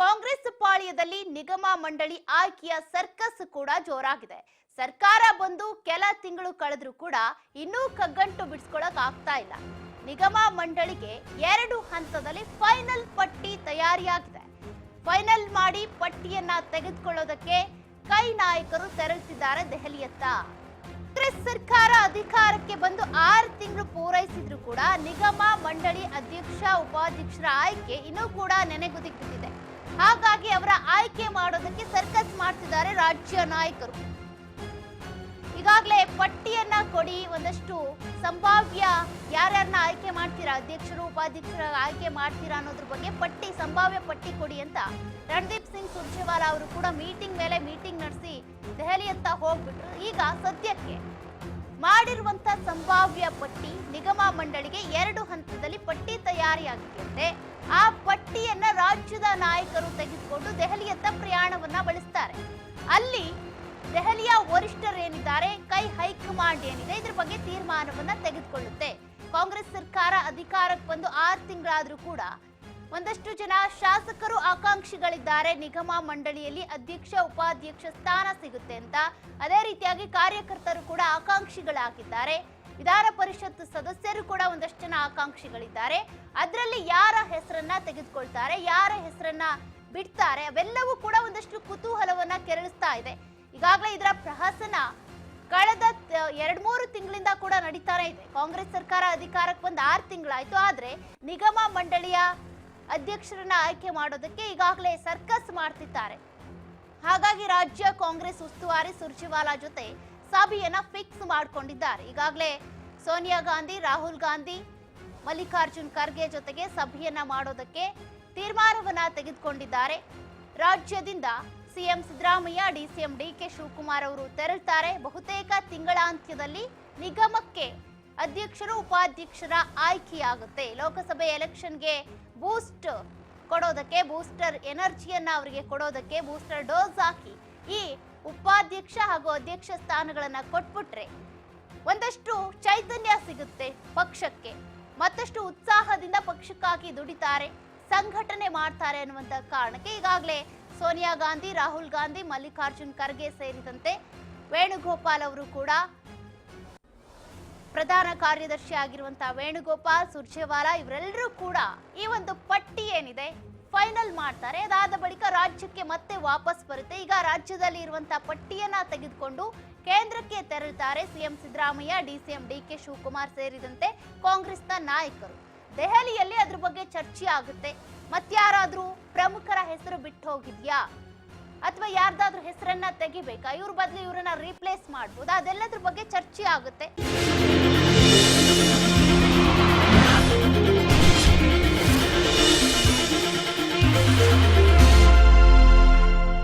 ಕಾಂಗ್ರೆಸ್ ಪಾಳ್ಯದಲ್ಲಿ ನಿಗಮ ಮಂಡಳಿ ಆಯ್ಕೆಯ ಸರ್ಕಸ್ ಕೂಡ ಜೋರಾಗಿದೆ. ಸರ್ಕಾರ ಬಂದು ಕೆಲ ತಿಂಗಳು ಕಳೆದ್ರೂ ಕೂಡ ಇನ್ನೂ ಕಗ್ಗಂಟು ಬಿಡಿಸ್ಕೊಳಕ್ ಆಗ್ತಾ ಇಲ್ಲ. ನಿಗಮ ಮಂಡಳಿಗೆ ಎರಡು ಹಂತದಲ್ಲಿ ಫೈನಲ್ ಪಟ್ಟಿ ತಯಾರಿಯಾಗಿದೆ. ಫೈನಲ್ ಮಾಡಿ ಪಟ್ಟಿಯನ್ನ ತೆಗೆದುಕೊಳ್ಳೋದಕ್ಕೆ ಕೈ ನಾಯಕರು ತೆರಳುತ್ತಿದ್ದಾರೆ ದೆಹಲಿಯತ್ತ. ಕಾಂಗ್ರೆಸ್ ಸರ್ಕಾರ ಅಧಿಕಾರಕ್ಕೆ ಬಂದು ಆರು ತಿಂಗಳು ಪೂರೈಸಿದ್ರು ಕೂಡ ನಿಗಮ ಮಂಡಳಿ ಅಧ್ಯಕ್ಷ, ಉಪಾಧ್ಯಕ್ಷರ ಆಯ್ಕೆ ಇನ್ನೂ ಕೂಡ ನೆನೆಗುದಿಗೆ ಬಿದ್ದಿದೆ ಹಾಗಾಗಿ ಅವರ ಆಯ್ಕೆ ಮಾಡೋದಕ್ಕೆ ಸರ್ಕಸ್ ಮಾಡ್ತಿದ್ದಾರೆ ರಾಜ್ಯ ನಾಯಕರು. ಈಗಾಗಲೇ ಪಟ್ಟಿಯನ್ನ ಒಂದಷ್ಟು ಸಂಭಾವ್ಯ ಯಾರ್ಯಾರನ್ನ ಆಯ್ಕೆ ಮಾಡ್ತೀರಾ, ಅಧ್ಯಕ್ಷರು, ಉಪಾಧ್ಯಕ್ಷರ ಆಯ್ಕೆ ಮಾಡ್ತೀರಾ ಅನ್ನೋದ್ರ ಬಗ್ಗೆ ಪಟ್ಟಿ, ಸಂಭಾವ್ಯ ಪಟ್ಟಿ ಕೊಡಿ ಅಂತ ರಣದೀಪ್ ಸಿಂಗ್ ಸುರ್ಜೇವಾಲಾ ಅವರು ಕೂಡ ಮೀಟಿಂಗ್ ಮೇಲೆ ಮೀಟಿಂಗ್ ನಡೆಸಿ ದೆಹಲಿಯತ್ತ ಹೋಗ್ಬಿಟ್ರು. ಈಗ ಸದ್ಯಕ್ಕೆ ಮಾಡಿರುವಂತ ಸಂಭಾವ್ಯ ಪಟ್ಟಿ ನಿಗಮ ಮಂಡಳಿಗೆ ಎರಡು ಹಂತದಲ್ಲಿ ಪಟ್ಟಿ ತಯಾರಿಯಾಗಿದೆಯಂತೆ ಆ ಪಟ್ಟಿಯನ್ನ ರಾಜ್ಯದ ನಾಯಕರು ತೆಗೆದುಕೊಂಡು ದೆಹಲಿಯತ್ತ ಪ್ರಯಾಣವನ್ನ ಬಳಸ್ತಾರೆ. ಅಲ್ಲಿ ದೆಹಲಿಯ ವರಿಷ್ಠರು ಏನಿದ್ದಾರೆ? ಕೈ ಹೈಕಮಾಂಡ್ ಏನಿದೆ? ಇದ್ರ ಬಗ್ಗೆ ತೀರ್ಮಾನವನ್ನ ತೆಗೆದುಕೊಳ್ಳುತ್ತೆ. ಕಾಂಗ್ರೆಸ್ ಸರ್ಕಾರ ಅಧಿಕಾರಕ್ಕೆ ಬಂದು ಆರು ತಿಂಗಳಾದ್ರೂ ಕೂಡ ಒಂದಷ್ಟು ಜನ ಶಾಸಕರು ಆಕಾಂಕ್ಷಿಗಳಿದ್ದಾರೆ. ನಿಗಮ ಮಂಡಳಿಯಲ್ಲಿ ಅಧ್ಯಕ್ಷ, ಉಪಾಧ್ಯಕ್ಷ ಸ್ಥಾನ ಸಿಗುತ್ತೆ ಅಂತ. ಅದೇ ರೀತಿಯಾಗಿ ಕಾರ್ಯಕರ್ತರು ಕೂಡ ಆಕಾಂಕ್ಷಿಗಳಾಗಿದ್ದಾರೆ. ವಿಧಾನ ಪರಿಷತ್ ಸದಸ್ಯರು ಕೂಡ ಒಂದಷ್ಟು ಜನ ಆಕಾಂಕ್ಷಿಗಳಿದ್ದಾರೆ. ಅದರಲ್ಲಿ ಯಾರ ಹೆಸರನ್ನ ತೆಗೆದುಕೊಳ್ತಾರೆ? ಯಾರ ಹೆಸರನ್ನ ಬಿಡ್ತಾರೆ? ಅವೆಲ್ಲವೂ ಕೂಡ ಒಂದಷ್ಟು ಕುತೂಹಲವನ್ನ ಕೆರಳಿಸ್ತಾ ಇದೆ. ಈಗಾಗಲೇ ಇದರ ಪ್ರಹಸನ ಕಳೆದ ಎರಡ್ ಮೂರು ತಿಂಗಳಿಂದ ಕೂಡ ನಡೀತಾನೆ ಇದೆ. ಕಾಂಗ್ರೆಸ್ ಸರ್ಕಾರ ಅಧಿಕಾರಕ್ಕೆ ಬಂದು ಆರು ತಿಂಗಳಾಯ್ತು. ಆದ್ರೆ ನಿಗಮ ಮಂಡಳಿಯ ಅಧ್ಯಕ್ಷರನ್ನ ಆಯ್ಕೆ ಮಾಡೋದಕ್ಕೆ ಈಗಾಗಲೇ ಸರ್ಕಸ್ ಮಾಡ್ತಿದ್ದಾರೆ. ಹಾಗಾಗಿ ರಾಜ್ಯ ಕಾಂಗ್ರೆಸ್ ಉಸ್ತುವಾರಿ ಸುರ್ಜಿವಾಲಾ ಜೊತೆ ಸಭೆಯನ್ನ ಫಿಕ್ಸ್ ಮಾಡ್ಕೊಂಡಿದ್ದಾರೆ. ಈಗಾಗಲೇ ಸೋನಿಯಾ ಗಾಂಧಿ, ರಾಹುಲ್ ಗಾಂಧಿ, ಮಲ್ಲಿಕಾರ್ಜುನ್ ಖರ್ಗೆ ಜೊತೆಗೆ ಸಭೆಯನ್ನ ಮಾಡೋದಕ್ಕೆ ತೀರ್ಮಾನವನ್ನ ತೆಗೆದುಕೊಂಡಿದ್ದಾರೆ. ರಾಜ್ಯದಿಂದ CM Siddaramaiah, DCM D K Shivakumar ಅವರು ತೆರಳುತ್ತಾರೆ ಬಹುತೇಕ ತಿಂಗಳಾಂತ್ಯದಲ್ಲಿ ನಿಗಮಕ್ಕೆ ಅಧ್ಯಕ್ಷರು, ಉಪಾಧ್ಯಕ್ಷರ ಆಯ್ಕೆಯಾಗುತ್ತೆ. ಲೋಕಸಭೆ ಎಲೆಕ್ಷನ್ಗೆ ಬೂಸ್ಟ್ ಕೊಡೋದಕ್ಕೆ, ಬೂಸ್ಟರ್ ಎನರ್ಜಿಯನ್ನ ಅವರಿಗೆ ಕೊಡೋದಕ್ಕೆ ಬೂಸ್ಟರ್ ಡೋಸ್ ಹಾಕಿ ಈ ಉಪಾಧ್ಯಕ್ಷ ಹಾಗೂ ಅಧ್ಯಕ್ಷ ಸ್ಥಾನಗಳನ್ನು ಕೊಟ್ಬಿಟ್ರೆ ಒಂದಷ್ಟು ಚೈತನ್ಯ ಸಿಗುತ್ತೆ ಪಕ್ಷಕ್ಕೆ. ಮತ್ತಷ್ಟು ಉತ್ಸಾಹದಿಂದ ಪಕ್ಷಕ್ಕಾಗಿ ದುಡಿತಾರೆ, ಸಂಘಟನೆ ಮಾಡ್ತಾರೆ ಅನ್ನುವಂತ ಕಾರಣಕ್ಕೆ ಈಗಾಗಲೇ ಸೋನಿಯಾ ಗಾಂಧಿ, ರಾಹುಲ್ ಗಾಂಧಿ, ಮಲ್ಲಿಕಾರ್ಜುನ್ ಖರ್ಗೆ ಸೇರಿದಂತೆ ವೇಣುಗೋಪಾಲ್ ಅವರು ಕೂಡ ಪ್ರಧಾನ ಕಾರ್ಯದರ್ಶಿ ಆಗಿರುವಂತಹ ವೇಣುಗೋಪಾಲ್, ಸುರ್ಜೇವಾಲಾ ಇವರೆಲ್ಲರೂ ಕೂಡ ಈ ಒಂದು ಪಟ್ಟಿ ಏನಿದೆ ಫೈನಲ್ ಮಾಡ್ತಾರೆ. ಅದಾದ ಬಳಿಕ ರಾಜ್ಯಕ್ಕೆ ಮತ್ತೆ ವಾಪಸ್ ಬರುತ್ತೆ. ಈಗ ರಾಜ್ಯದಲ್ಲಿ ಇರುವಂತಹ ಪಟ್ಟಿಯನ್ನ ತೆಗೆದುಕೊಂಡು ಕೇಂದ್ರಕ್ಕೆ ತೆರಳುತ್ತಾರೆ CM Siddaramaiah, DCM D K Shivakumar ಸೇರಿದಂತೆ ಕಾಂಗ್ರೆಸ್ನ ನಾಯಕರು. ದೆಹಲಿಯಲ್ಲಿ ಅದ್ರ ಬಗ್ಗೆ ಚರ್ಚೆ ಆಗುತ್ತೆ. ಮತ್ಯಾರಾದ್ರೂ ಪ್ರಮುಖರ ಹೆಸರು ಬಿಟ್ಟು ಹೋಗಿದ್ಯಾ? ಅಥವಾ ಯಾರ್ದಾದ್ರೂ ಹೆಸರನ್ನ ತೆಗಿಬೇಕಾ? ಇವ್ರ ಬದಲು ಇವರನ್ನ ರೀಪ್ಲೇಸ್ ಮಾಡ್ಬೋದು? ಅದೆಲ್ಲದ್ರ ಬಗ್ಗೆ ಚರ್ಚೆ ಆಗುತ್ತೆ.